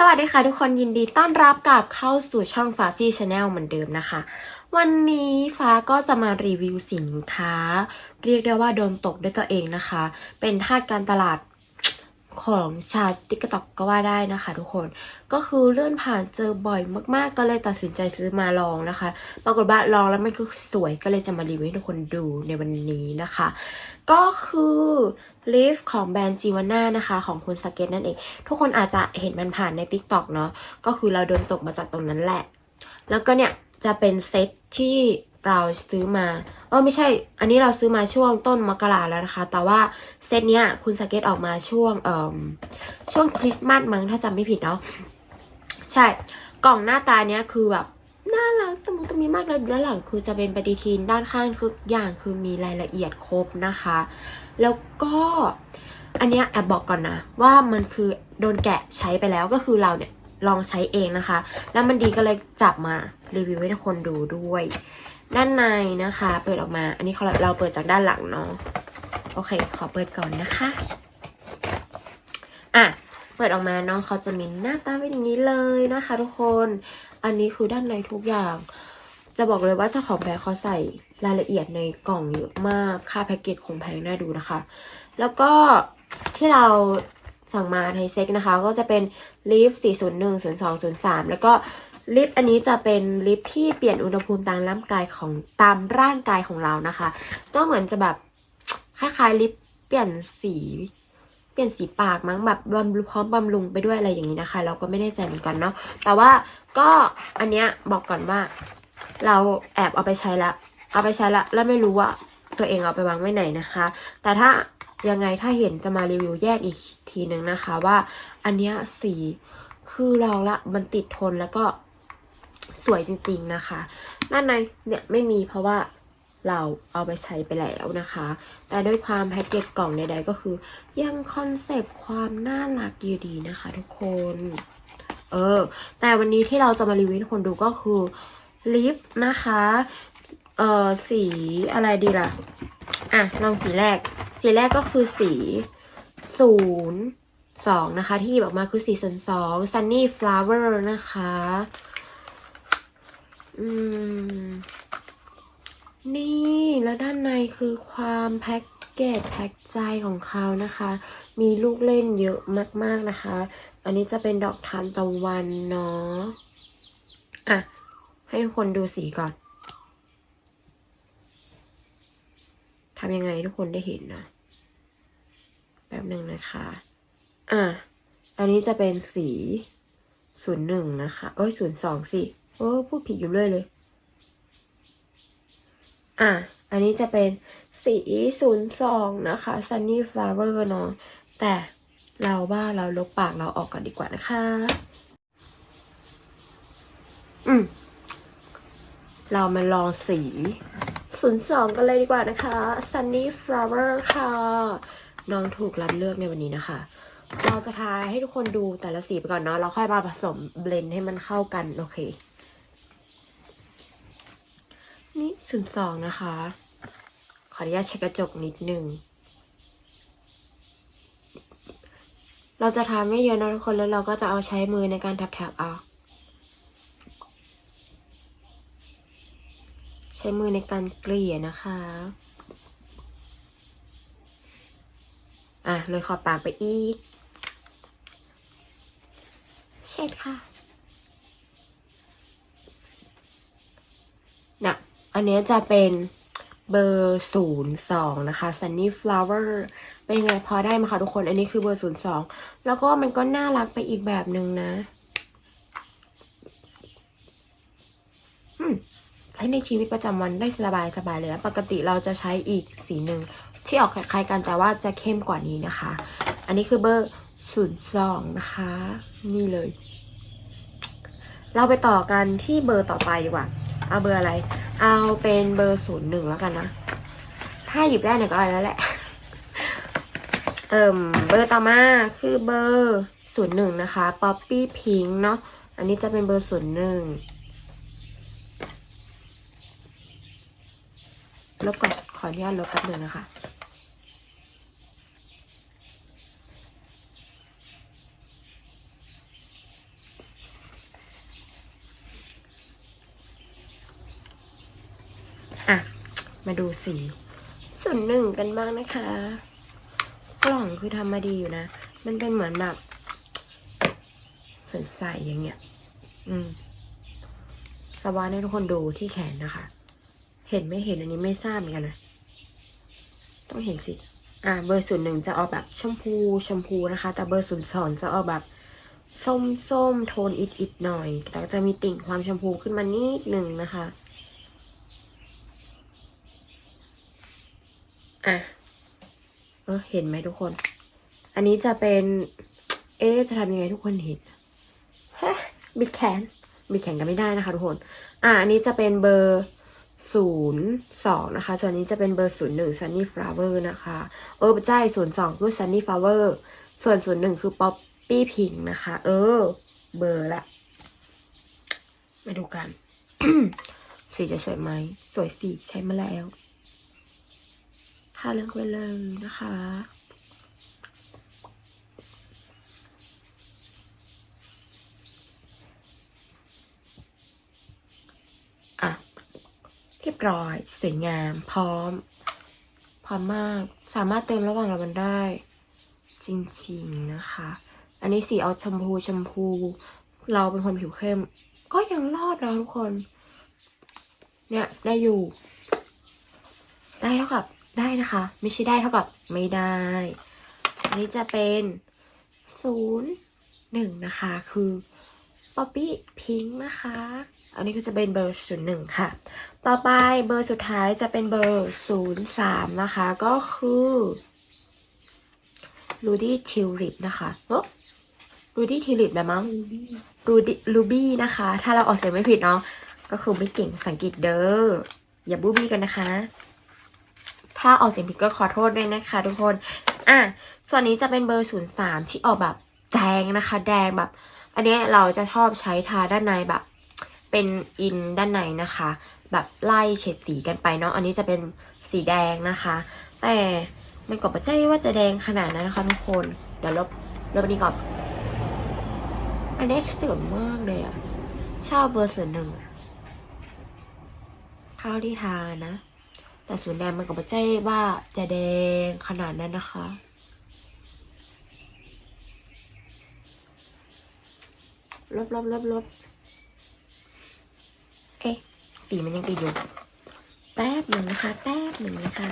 สวัสดีค่ะทุกคนยินดีต้อนรับกลับเข้าสู่ช่องฟ้าฟี่ชาแนลเหมือนเดิมนะคะ วันนี้ฟ้าก็จะมารีวิวสินค้า เรียกได้ว่าโดนตกด้วยตัวเองนะคะ เป็นทาสการตลาดของชาวติ๊กต็อกก็ว่าได้นะคะทุกคนก็คือเลื่อนผ่านเจอบ่อยมากๆ ก็เลยตัดสินใจซื้อมาลองนะคะ ปรากฏว่าลองแล้วมันก็สวยก็เลยจะมารีวิวให้ทุกคนดูในวันนี้นะคะ ก็คือลิฟของแบรนด์จีวาน่านะคะ ของคุณสเก็ตนั่นเอง ทุกคนอาจจะเห็นมันผ่านใน Tik t o อกเนาะก็คือเราโดนตกมาจากตรงนั้นแหละ แล้วก็เนี่ยจะเป็นเซตที่เราซื้อมา เออไม่ใช่ อันนี้เราซื้อมาช่วงต้นมกราแล้วนะคะ แต่ว่าเซตเนี้ยคุณสเก็ตออกมาช่วงเอ่อช่วงคริสต์มาสมั้งถ้าจำไม่ผิดเนาะ ใช่ กล่องหน้าตาเนี้ยคือแบบ น่ารักตะมุตะมีมากเลยด้านหลังคือจะเป็นปฏิทินด้านข้างคืออย่างคือมีรายละเอียดครบนะคะ แล้วก็อันเนี้ยแอบบอกก่อนนะ ว่ามันคือโดนแกะใช้ไปแล้วก็คือเราเนี่ยลองใช้เองนะคะ แล้วมันดีก็เลยจับมารีวิวให้ทุกคนดูด้วย ด้านในนะคะ เปิดออกมา อันนี้เขาเราเปิดจากด้านหลังเนาะโอเค ขอเปิดก่อนนะคะ อะ เปิดออกมาเนาะเขาจะมีหน้าตาเป็นอย่างนี้เลยนะคะ ทุกคน อันนี้คือด้านในทุกอย่าง จะบอกเลยว่าเจ้าของแบรนด์เขาใส่รายละเอียดในกล่องเยอะมาก ค่าแพ็กเกจคงแพงน่าดูนะคะ แล้วก็ที่เราสั่งมาในเซ็กนะคะ ก็จะเป็นลิฟต์401 02 03 แล้วก็ลิฟอันนี้จะเป็นลิฟที่เปลี่ยนอุณหภูมิตามร่างกายของตามร่างกายของเรานะคะ ก็เหมือนจะแบบคล้ายๆลิฟเปลี่ยนสีเปลี่ยนสีปากมั้งแบบบำรุงพร้อมบำรุงไปด้วยอะไรอย่างนี้นะคะ เราก็ไม่แน่ใจเหมือนกันเนาะแต่ว่า ก็อันเนี้ยบอกก่อนว่า เราแอบเอาไปใช้ละเอาไปใช้ละแล้วไม่รู้ว่าตัวเองเอาไปวางไว้ไหนนะคะ แต่ถ้ายังไงถ้าเห็นจะมารีวิวแยกอีกทีหนึ่งนะคะว่าอันเนี้ยสีคือเราละมันติดทนแล้วก็สวยจริงๆนะคะ ด้านในเนี่ยไม่มีเพราะว่าเราเอาไปใช้ไปแล้วนะคะ แต่ด้วยความแพ็กเกจกล่องใดๆก็คือ ยังคอนเซปต์ความน่ารักอยู่ดีนะคะทุกคน เออ แต่วันนี้ที่เราจะมารีวิวคนดูก็คือลิปนะคะ เอ่อสีอะไรดีล่ะ อะ ลองสีแรก สีแรกก็คือสีศูนย์สองนะคะ ที่หยิบออกมาคือสีศูนย์สอง Sunny Flower นะคะ อืม นี่ แล้วด้านในคือความแพ็กเกจแพ็กใจของเขานะคะ มีลูกเล่นเยอะมาก ๆนะคะ อันนี้จะเป็นดอกทานตะวันเนาะ อะ ให้ทุกคนดูสีก่อน ทำยังไงทุกคนได้เห็นนะ แป๊บหนึ่งนะคะ อะ อันนี้จะเป็นสีศูนย์หนึ่งนะคะ เอ้ยศูนย์สองสิโอ้พูดผิดอยู่เรื่อยเลย อะ อันนี้จะเป็นสีศูนย์สองนะคะ Sunny Flower เนาะ แต่เราว่าเราลบปากเราออกก่อนดีกว่านะคะ อืม เรามาลองสีศูนย์สองกันเลยดีกว่านะคะ Sunny Flower ค่ะ น้องถูกรับเลือกในวันนี้นะคะ เราจะทายให้ทุกคนดูแต่ละสีไปก่อนเนาะเราค่อยมาผสมเบลนด์ให้มันเข้ากัน โอเค นี่ศูนย์สองนะคะ ขออนุญาตเช็ดกระจกนิดนึง เราจะทำไม่เยอะนะทุกคนแล้วเราก็จะเอาใช้มือในการแถบๆเอา ใช้มือในการเกลี่ยนะคะ อะ เลยขอบปากไปอีก เช็ดค่ะนะอันนี้จะเป็น เบอร์ศูนย์สองนะคะ Sunny Flower เป็นไงพอได้ไหมคะทุกคน อันนี้คือเบอร์ศูนย์สองแล้วก็มันก็น่ารักไปอีกแบบหนึ่งนะใช้ในชีวิตประจำวันได้สบายสบายเลยนะปกติเราจะใช้อีกสีหนึ่งที่ออกคล้ายๆกันแต่ว่าจะเข้มกว่านี้นะคะ อันนี้คือเบอร์ศูนย์สองนะคะ นี่เลย เราไปต่อกันที่เบอร์ต่อไปดีกว่า เอาเบอร์อะไร เอาเป็นเบอร์ศูนย์หนึ่งแล้วกันนะ ถ้าหยิบได้เนี่ยก็เอาแล้วแหละ เอิ่มเบอร์ต่อมาคือเบอร์ศูนย์หนึ่งนะคะ ป๊อปปี้พิงเนาะ อันนี้จะเป็นเบอร์ศูนย์หนึ่งลบก่อน ขออนุญาตลบแป๊บหนึ่งนะคะ อะ มาดูสีส่วนหนึ่งกันบ้างนะคะ กล่องคือทำมาดีอยู่นะ มันเป็นเหมือนแบบใสๆอย่างเงี้ย อืมสวานให้ทุกคนดูที่แขนนะคะ เห็นไม่เห็นอันนี้ไม่ทราบเหมือนกันนะ ต้องเห็นสิ อ่า เบอร์ศูนย์หนึ่งจะออกแบบชมพูชมพูนะคะ แต่เบอร์ศูนย์สองจะออกแบบส้มส้มโทนอิดอิดหน่อย แต่จะมีติ่งความชมพูขึ้นมานิดหนึ่งนะคะ อะเออเห็นไหมทุกคน อันนี้จะเป็น เอ๊ะจะทำยังไงทุกคนเห็นฮะบิดแขนบิดแขนกันไม่ได้นะคะทุกคน อะอันนี้จะเป็นเบอร์ศูนย์สองนะคะ ส่วนนี้จะเป็นเบอร์ศูนย์หนึ่ง Sunny Flower นะคะ เออใช่ศูนย์สองคือ Sunny Flower ส่วนศูนย์หนึ่งคือ Poppy Pink นะคะ เออ เบอร์ละ มาดูกัน สีจะสวยไหม สวยสีใช้มาแล้ว ทาเลือกไปเลยนะคะ อะ เรียบร้อย สวยงาม พร้อม พร้อมมาก สามารถเติมระหว่างเรามันได้ จริงๆนะคะ อันนี้สีเอาชมพูชมพู เราเป็นคนผิวเข้ม ก็ยังรอดนะทุกคน เนี่ย ได้อยู่ ได้เท่ากับ ได้นะคะ ไม่ใช่ได้เท่ากับไม่ได้ อันนี้จะเป็นศูนย์หนึ่งนะคะ คือป๊อปปี้พิงค์นะคะ อันนี้ก็จะเป็นเบอร์ศูนย์หนึ่งค่ะ ต่อไปเบอร์สุดท้ายจะเป็นเบอร์ศูนย์สามนะคะ ก็คือรูดี้ทิวลิปนะคะเออรูดี้ทิวลิปแบบมั้งรูดี้รูบี้นะคะ ถ้าเราออกเสียงไม่ผิดเนาะ ก็คือไม่เก่งภาษาอังกฤษเด้อ อย่าบูบี้กันนะคะ ถ้าออกเสียงผิดก็ขอโทษด้วยนะคะทุกคน อะ ส่วนนี้จะเป็นเบอร์ 03 ที่ออกแบบแดงนะคะ แดงแบบ อันนี้เราจะชอบใช้ทาด้านในแบบ เป็นอินด้านในนะคะ แบบไล่เฉดสีกันไปเนาะ อันนี้จะเป็นสีแดงนะคะ แต่มันก็ไม่ใช่ว่าจะแดงขนาดนั้นนะคะทุกคน เดี๋ยวลบลบอันนี้ก่อน อันนี้สวยมากเลยอะชอบเบอร์ศูนย์หนึ่งเท่าที่ทานะ แต่ศูนย์แดงมันก็ไม่ใช่ว่าจะแดงขนาดนั้นนะคะ ลบลบลบลบเอ๊ะสีมันยังติดอยู่แป๊บหนึ่งนะคะ แป๊บหนึ่งนะคะ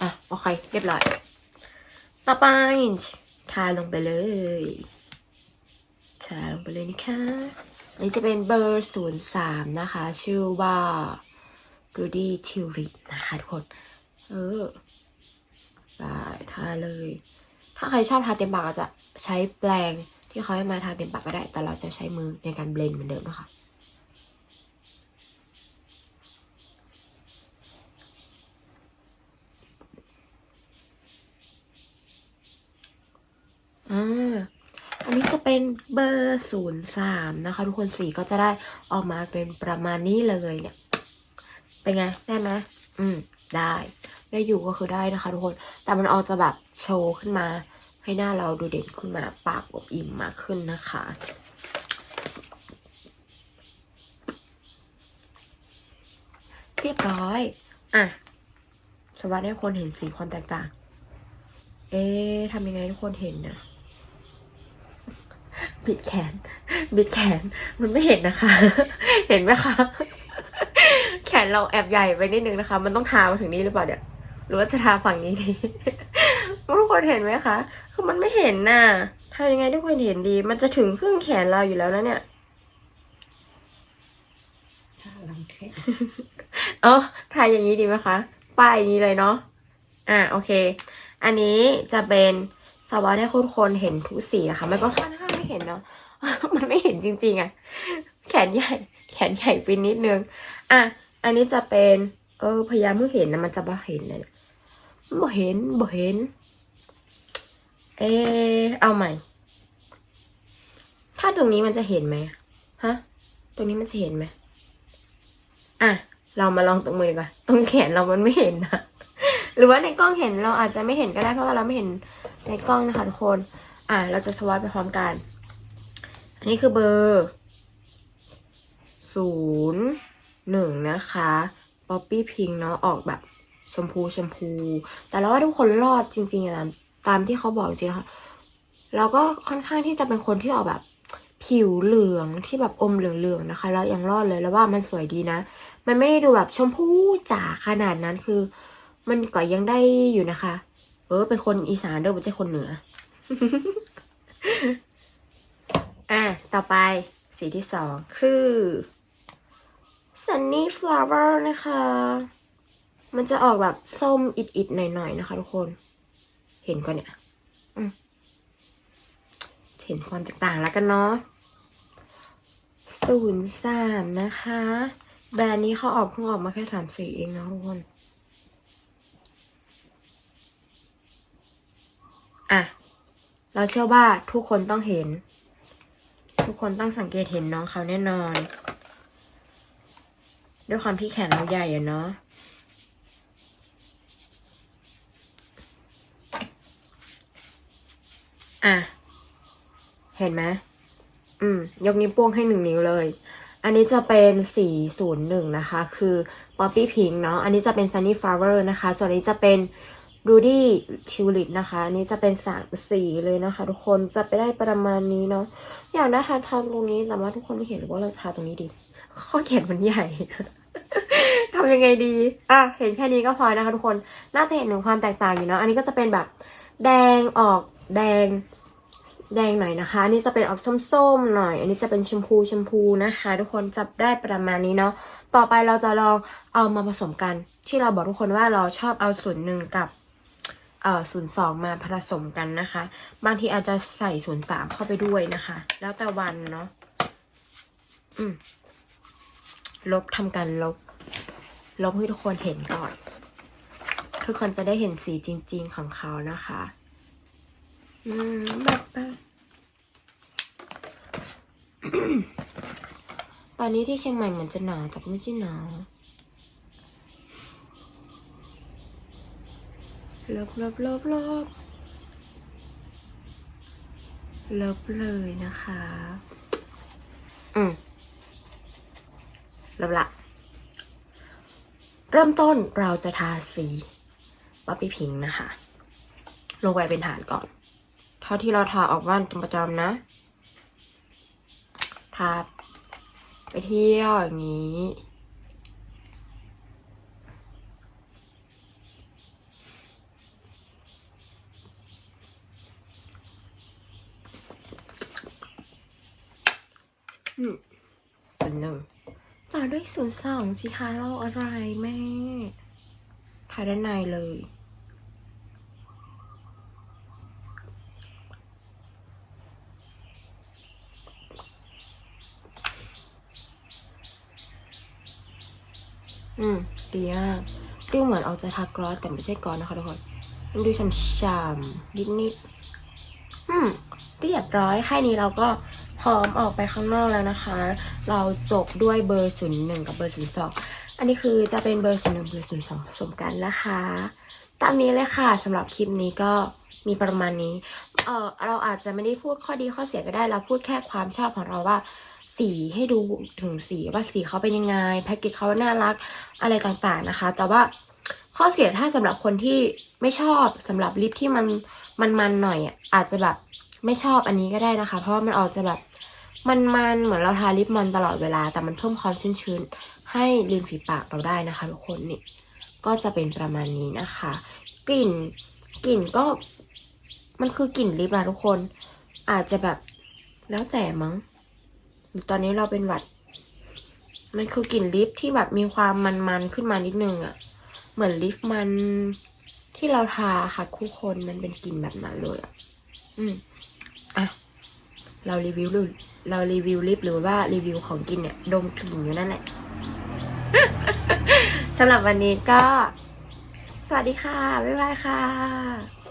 อะ โอเค เรียบร้อย ต่อไปทาลงไปเลยทาลงไปเลยนะคะอันนี้จะเป็นเบอร์ศูนย์สามนะคะ ชื่อว่า Rudy Tulip นะคะทุกคน เออได้ทาเลย ถ้าใครชอบทาเต็มปากก็จะใช้แปรงที่เขาให้มาทาเต็มปากก็ได้ แต่เราจะใช้มือในการเบลนด์เหมือนเดิมนะคะ อ่าอันนี้จะเป็นเบอร์ศูนย์สามนะคะ ทุกคนสีก็จะได้ออกมาเป็นประมาณนี้เลยเนี่ย เป็นไง ได้ไหมอืม ได้ ได้อยู่ก็คือได้นะคะ ทุกคน แต่มันออกจะแบบโชว์ขึ้นมา ให้หน้าเราดูเด่นขึ้นมา ปากอบอิ่มมากขึ้นนะคะ เรียบร้อย อะ สวัสดีให้คนเห็นสีความแตกต่าง เอ๊ะทำยังไงทุกคนเห็นนะ บิดแขน บิดแขน มันไม่เห็นนะคะ เห็นไหมคะ แขนเราแอบใหญ่ไปนิดนึงนะคะ มันต้องทามาถึงนี้หรือเปล่าเดี๋ยวหรือว่าจะทาฝั่งนี้ดีทุกคนเห็นไหมคะ คือมันไม่เห็นน่ะทำยังไงทุกคนเห็นดี มันจะถึงครึ่งแขนเราอยู่แล้วนะเนี่ยถ้าลังแค่เออทายอย่างนี้ดีไหมคะ ป้ายอย่างนี้เลยเนาะ อะโอเค อันนี้จะเป็นสวัสดให้ทุกคนเห็นทุกสีนะคะมันก็ค่อนข้างไม่ เห็นเนาะมันไม่เห็นจริง ๆอะแขนใหญ่ แขนใหญ่ไปนิดนึง อะ อันนี้จะเป็น เออ พยายามเมื่อเห็นนะมันจะบ่เห็นเลยบ่เห็นบ่เห็น เออเอาใหม่ ถ้าตรงนี้มันจะเห็นไหมฮะ ตรงนี้มันจะเห็นไหมอะ เรามาลองตรงมือกว่าตรงแขนเรามันไม่เห็นนะหรือว่าในกล้องเห็นเราอาจจะไม่เห็นก็ได้เพราะว่าเราไม่เห็นในกล้องนะคะทุกคน อะ เราจะสวอตไปพร้อมกัน อันนี้คือเบอร์ศูนย์หนึ่งนะคะป๊อปปี้พิงเนาะออกแบบชมพูชมพู แต่เราว่าทุกคนรอดจริงๆอะนะตามที่เขาบอกจริงๆนะคะเราก็ค่อนข้างที่จะเป็นคนที่ออกแบบผิวเหลืองที่แบบอมเหลืองๆนะคะ แล้วยังรอดเลยแล้วว่ามันสวยดีนะ มันไม่ได้ดูแบบชมพูจ๋าขนาดนั้นคือ มันก็ยังได้อยู่นะคะ เออเป็นคนอีสานเด้อไม่ใช่คนเหนือ อะ ต่อไปสีที่สองคือ Sunny Flower นะคะ มันจะออกแบบส้มอิดๆหน่อยๆ นะคะทุกคน เห็นก่อนเนี่ยเห็นความแตกต่างแล้วกันเนาะศูนย์สามนะคะ แบรนด์นี้เขาออกเพิ่งออกมาแค่สามสีเองนะทุกคน อะ เราเชื่อว่าทุกคนต้องเห็น ทุกคนต้องสังเกตเห็นน้องเขาแน่นอน ด้วยความที่แขนเราใหญ่อะเนาะอะ เห็นไหมอืม ยกนิ้วโป้งให้หนึ่งนิ้วเลย อันนี้จะเป็นสีศูนย์หนึ่งนะคะ คือ Poppy Pink เนาะ อันนี้จะเป็น Sunny Flower นะคะ ส่วนอันนี้จะเป็น Rudy Tulip นะคะอันนี้จะเป็นสามสีเลยนะคะ ทุกคนจะไปได้ประมาณนี้เนาะอยากได้ทาทาตรงนี้แต่ว่าทุกคนไม่เห็นหรือว่าเราทาตรงนี้ดี ข้อเขียนมันใหญ่ ทำยังไงดี อะ เห็นแค่นี้ก็พอนะคะทุกคนน่าจะเห็นถึงความแตกต่างอยู่เนาะอันนี้ก็จะเป็นแบบแดงออกแดงแดงหน่อยนะคะ อันนี้จะเป็นออกส้มๆหน่อย อันนี้จะเป็นชมพูชมพูนะคะ ทุกคนจับได้ประมาณนี้เนาะ ต่อไปเราจะลองเอามาผสมกัน ที่เราบอกทุกคนว่าเราชอบเอาส่วนหนึ่งกับ เอ่อศูนย์สองมาผสมกันนะคะ บางทีอาจจะใส่ศูนย์สามเข้าไปด้วยนะคะ แล้วแต่วันเนาะอืมลบทำการลบ ลบให้ทุกคนเห็นก่อน ทุกคนจะได้เห็นสีจริง ๆของเขานะคะ อืมแบบตอนนี้ที่เชียงใหม่เหมือนจะหนาวแต่ไม่ใช่หนาว ลิฟเลิฟเลิฟเลิฟเลิฟเลยนะคะ อืมเริ่มละ เริ่มต้นเราจะทาสีป๊อปปี้พิงค์นะคะ ลงไปเป็นฐานก่อน เท่าที่เราทาออกบ้านเป็นประจำนะ ทาไปเที่ยวอย่างนี้ ศูนย์หนึ่งต่อด้วยศูนย์สองสิคะเราอะไรแม่ทาด้านในเลย อืม ดีมากดูเหมือนเอาจะทากรอสแต่ไม่ใช่กรอสนะคะทุกคนมันดูช่ำๆนิดๆ อืมเรียบร้อยแค่นี้เราก็พร้อมออกไปข้างนอกแล้วนะคะ เราจบด้วยเบอร์ศูนย์หนึ่งกับเบอร์ศูนย์สองอันนี้คือจะเป็นเบอร์ศูนย์หนึ่งเบอร์ศูนย์สองผสมกันนะคะตามนี้เลยค่ะสำหรับคลิปนี้ก็มีประมาณนี้ เออเราอาจจะไม่ได้พูดข้อดีข้อเสียก็ได้ เราพูดแค่ความชอบของเราว่า สีให้ดูถึงสีว่าสีเขาเป็นยังไงแพ็กเกจเขาน่ารักอะไรต่างๆนะคะ แต่ว่าข้อเสียถ้าสำหรับคนที่ไม่ชอบสำหรับลิปที่มัน มันๆหน่อยอะอาจจะแบบไม่ชอบอันนี้ก็ได้นะคะ เพราะว่ามันออกจะแบบมันๆเหมือนเราทาลิปมันตลอดเวลา แต่มันเพิ่มความชื้นชื้นให้ริมฝีปากเราได้นะคะทุกคนนี่ก็จะเป็นประมาณนี้นะคะ กลิ่นกลิ่นก็มันคือกลิ่นลิปนะทุกคน อาจจะแบบแล้วแต่มั้งตอนนี้เราเป็นหวัด มันคือกลิ่นลิปที่แบบมีความมันๆขึ้นมานิดนึงอะเหมือนลิปมัน ที่เราทาค่ะคู่คนมันเป็นกลิ่นแบบนั้นเลยอะ อืม อะ เรารีวิวหรือเรารีวิวลิปหรือว่ารีวิวของกินเนี่ย ดมกลิ่นอยู่นั่นแหละสำหรับวันนี้ก็ สวัสดีค่ะ บ๊ายบายค่ะ